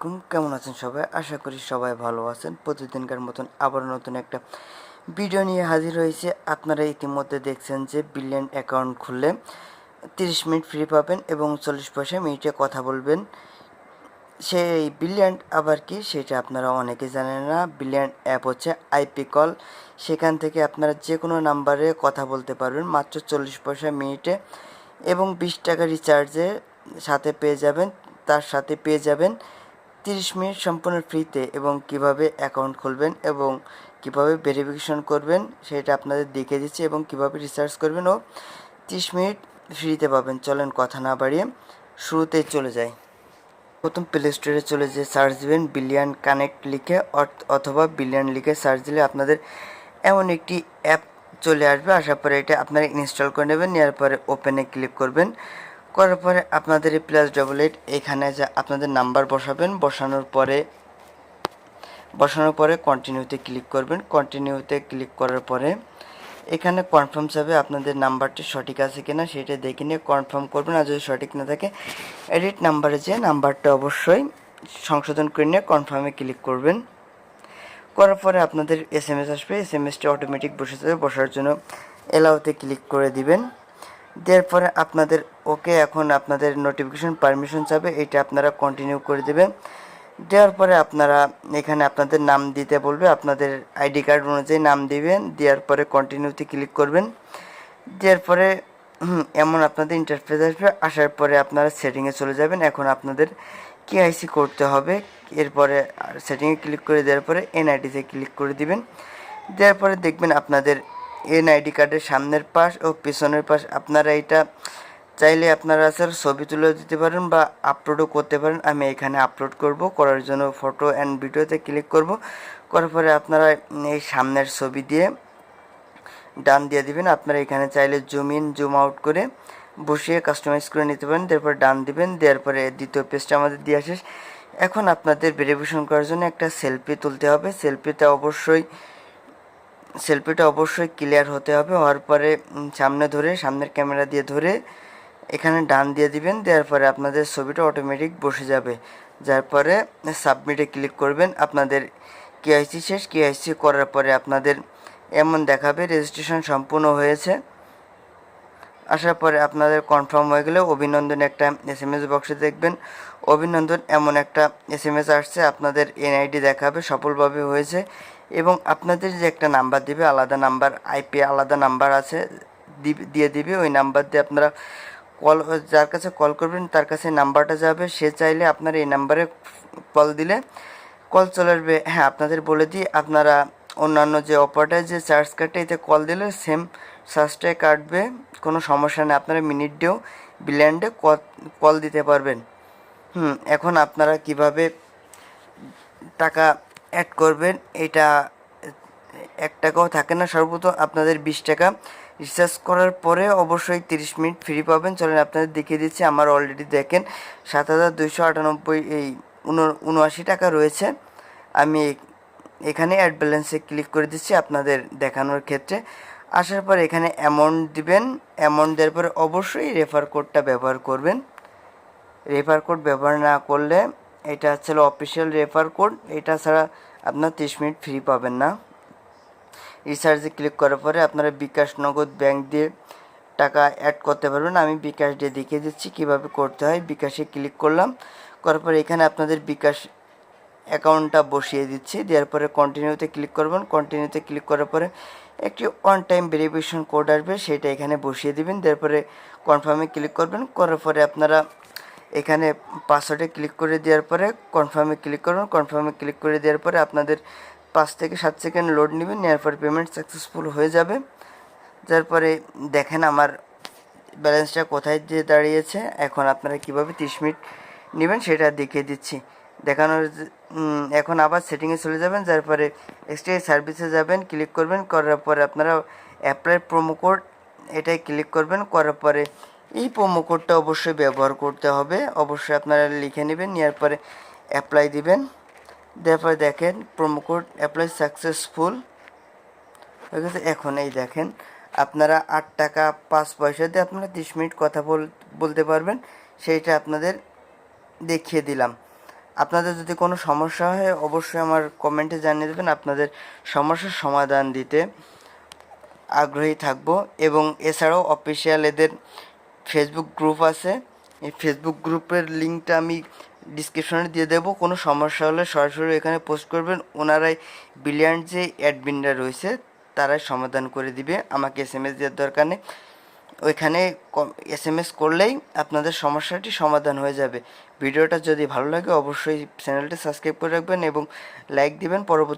কুম কেমন আছেন সবাই? আশা করি সবাই ভালো আছেন। প্রতিদিনকার মতন আবার নতুন একটা ভিডিও নিয়ে হাজির হয়েছে। আপনারা ইতিমধ্যে দেখছেন যে বিলিয়ন অ্যাকাউন্ট খুললে তিরিশ মিনিট ফ্রি পাবেন এবং চল্লিশ পয়সা মিনিটে কথা বলবেন। সেই বিলিয়ন্ড আবার কি সেটা আপনারা অনেকে জানেন না। বিলিয়ন্ড অ্যাপ হচ্ছে আইপি কল। সেখান থেকে আপনারা যে কোনো নাম্বারে কথা বলতে পারবেন। মাত্র চল্লিশ পয়সা মিনিটে এবং বিশ টাকা রিচার্জে সাথে পেয়ে যাবেন। তার সাথে পেয়ে যাবেন। তিরিশ মিনিট সম্পূর্ণ ফ্রিতে এবং কীভাবে অ্যাকাউন্ট খুলবেন এবং কীভাবে ভেরিফিকেশন করবেন সেটা আপনাদের দেখিয়ে দিচ্ছি এবং কীভাবে রিসার্চ করবেন ও তিরিশ মিনিট ফ্রিতে পাবেন। চলেন কথা না বাড়িয়ে শুরুতেই চলে যাই। প্রথম প্লে স্টোরে চলে যে সার্চ দিবেন বিলিয়ন কানেক্ট লিখে অথ- অথবা বিলিয়ন লিখে সার্চ দিলে আপনাদের এমন একটি অ্যাপ চলে আসবে। আসার পরে এটা আপনারা ইনস্টল করে নেবেন, নেওয়ার পরে ওপেনে ক্লিক করবেন। করার পরে আপনাদের এই প্লাস ডবল এইট এখানে যে আপনাদের নাম্বার বসাবেন, বসানোর পরে বসানোর পরে কন্টিনিউতে ক্লিক করবেন। কন্টিনিউতে ক্লিক করার পরে এখানে কনফার্ম চাবে আপনাদের নাম্বারটি সঠিক আছে কিনা, সেটা দেখে নিয়ে কনফার্ম করবেন। আর যদি সঠিক না থাকে এডিট নাম্বারে যে নাম্বারটা অবশ্যই সংশোধন করে নিয়ে কনফার্মে ক্লিক করবেন। করার পরে আপনাদের এস এম এস আসবে এস এম এসটি অটোমেটিক বসে যাবে, বসার জন্য এলাওতে ক্লিক করে দিবেন। দেওয়ার পরে আপনাদের ওকে এখন আপনাদের নোটিফিকেশন পারমিশন চাবে, এটা আপনারা কন্টিনিউ করে দেবেন। দেওয়ার পরে আপনারা এখানে আপনাদের নাম দিতে বলবে, আপনাদের আইডি কার্ড অনুযায়ী নাম দিবেন, দেওয়ার পরে কন্টিনিউতে ক্লিক করবেন। দেওয়ার পরে এমন আপনাদের ইন্টারফেস আসবে, আসার পরে আপনারা সেটিংয়ে চলে যাবেন। এখন আপনাদের কেআইসি করতে হবে, এরপরে সেটিংয়ে ক্লিক করে দেওয়ার পরে এনআইডিতে ক্লিক করে দিবেন। দেওয়ার পরে দেখবেন আপনাদের এনআইডি কার্ডের সামনের পাশ ও পিছনের পাশ, আপনারা এটা চাইলে আপনারা স্যার ছবি তুলে দিতে পারেন বা আপলোডও করতে পারেন। আমি এখানে আপলোড করব, করার জন্য ফটো অ্যান্ড ভিডিওতে ক্লিক করব। করার পরে আপনারা এই সামনের ছবি দিয়ে ডান দিয়ে দিবেন। আপনারা এখানে চাইলে জুম ইন জুম আউট করে বসিয়ে কাস্টমাইজ করে নিতে পারেন। তারপর ডান দিবেন, দেওয়ার পরে দ্বিতীয় পেজটা আমাদের দিয়ে শেষ এখন আপনাদের ভেরিফিকেশন করার জন্য একটা সেলফি তুলতে হবে। সেলফিটা অবশ্যই সেলফিটা অবশ্যই ক্লিয়ার হতে হবে। হওয়ার পরে সামনে ধরে, সামনের ক্যামেরা দিয়ে ধরে এখানে ডান দিয়ে দিবেন, দেওয়ার পরে আপনাদের ছবিটা অটোমেটিক বসে যাবে। যার পরে সাবমিটে ক্লিক করবেন। আপনাদের কেআইসি শেষ কেআইসি করার পরে আপনাদের এমন দেখাবে রেজিস্ট্রেশন সম্পূর্ণ হয়েছে। আসার পরে আপনাদের কনফার্ম হয়ে গেলে অভিনন্দন একটা এস এম এস বক্সে দেখবেন। অভিনন্দন, এমন একটা এস এম এস আসছে আপনাদের এনআইডি দেখাবে, সফলভাবে হয়েছে। এবং আপনাদের যে একটা নাম্বার দিবে, আলাদা নাম্বার আইপি আলাদা নাম্বার আছে দিয়ে দিবে, ওই নাম্বার দিয়ে আপনারা কল যার কাছে কল করবেন, তার কাছে নাম্বারটা যাবে। সে চাইলে আপনার এই নাম্বারে কল দিলে কল চলে আসবে। হ্যাঁ আপনাদের বলে দিই, আপনারা অন্যান্য যে অপারেটার যে চার্জ কাটে এতে কল দিলে সেম চার্জটাই কাটবে, কোনো সমস্যা নেই। আপনারা মিনিট দিয়েও বিল্যান্ডে কল দিতে পারবেন। হুম, এখন আপনারা কীভাবে টাকা অ্যাড করবেন, এটা এক টাকাও থাকে না। সর্বপ্রথম আপনাদের বিশ টাকা রিচার্জ করার পরে অবশ্যই তিরিশ মিনিট ফ্রি পাবেন। চলেন আপনাদের দেখিয়ে দিচ্ছি, আমার অলরেডি দেখেন সাত হাজার দুইশো আটানব্বই এই উন- উনআশি টাকা রয়েছে। আমি এখানে অ্যাড ব্যালেন্সে ক্লিক করে দিচ্ছি আপনাদের দেখানোর ক্ষেত্রে। আসার পর এখানে অ্যামাউন্ট দিবেন অ্যামাউন্ট দেওয়ার পরে অবশ্যই রেফার কোডটা ব্যবহার করবেন। রেফার কোড ব্যবহার না করলে এটা হচ্ছে অফিসিয়াল রেফার কোড এটা ছাড়া আপনার তিরিশ মিনিট ফ্রি পাবেন না। রিচার্জে ক্লিক করার পরে আপনারা বিকাশ নগদ ব্যাংক দিয়ে টাকা অ্যাড করতে পারবেন। আমি বিকাশ দিয়ে দেখিয়ে দিচ্ছি কীভাবে করতে হয়। বিকাশে ক্লিক করলাম। করার পরে এখানে আপনাদের বিকাশ অ্যাকাউন্টটা বসিয়ে দিচ্ছি। দেওয়ার পরে কন্টিনিউতে ক্লিক করবেন। কন্টিনিউতে ক্লিক করার পরে একটি ওয়ান টাইম ভেরিফিকেশন কোড আসবে। সেটা এখানে বসিয়ে দিবেন। পরে কনফার্মে ক্লিক করবেন। করার পরে আপনারা এখানে পাসওয়ার্ডে ক্লিক করে দেওয়ার পরে কনফার্মে ক্লিক করুন কনফার্মে ক্লিক করে দেওয়ার পরে আপনাদের পাঁচ থেকে সাত সেকেন্ড লোড নেবেন নেওয়ার পরে পেমেন্ট সাকসেসফুল হয়ে যাবে। তারপরে দেখেন আমার ব্যালেন্সটা কোথায় যে দাঁড়িয়েছে। এখন আপনারা কীভাবে তিরিশ মিনিট নেবেন সেটা দেখিয়ে দিচ্ছি। দেখানোর এখন আবার সেটিংয়ে চলে যাবেন, যার পরে এক্সট্রা সার্ভিসে যাবেন ক্লিক করবেন, করার পরে আপনারা অ্যাপ্লাই প্রোমো কোড এটাই ক্লিক করবেন, করার পরে এই প্রোমো কোডটা অবশ্যই ব্যবহার করতে হবে। অবশ্যই আপনারা লিখে নেবেন নেওয়ার পরে অ্যাপ্লাই দিবেন। দেওয়ার দেখেন প্রোমো কোড অ্যাপ্লাই সাকসেসফুল হয়ে গেছে, এখন এই দেখেন, আপনারা আট টাকা, পাঁচ পয়সা দিয়ে আপনারা তিরিশ মিনিট কথা বল, বলতে পারবেন, সেইটা আপনাদের দেখিয়ে দিলাম। আপনাদের যদি কোনো সমস্যা হয়, অবশ্যই আমার কমেন্টে জানিয়ে দেবেন, আপনাদের সমস্যার সমাধান দিতে আগ্রহী থাকব। এবং এছাড়াও অফিসিয়াল এদের ফেসবুক গ্রুপ আছে এই ফেসবুক গ্রুপের লিঙ্কটা আমি ডিসক্রিপশনে দিয়ে দেবো। কোনো সমস্যা হলে সরাসরি এখানে পোস্ট করবেন। ওনারাই ব্রিলিয়ান্ট যে অ্যাডমিনরা রয়েছে, তারাই সমাধান করে দিবে। আমাকে এস এম এস দেওয়ার দরকার নেই। ওইখানে এস এম এস করলেই আপনাদের সমস্যাটি সমাধান হয়ে যাবে। ভিডিওটা যদি ভালো লাগে, অবশ্যই চ্যানেলটি সাবস্ক্রাইব করে রাখবেন এবং লাইক দিবেন। পরবর্তী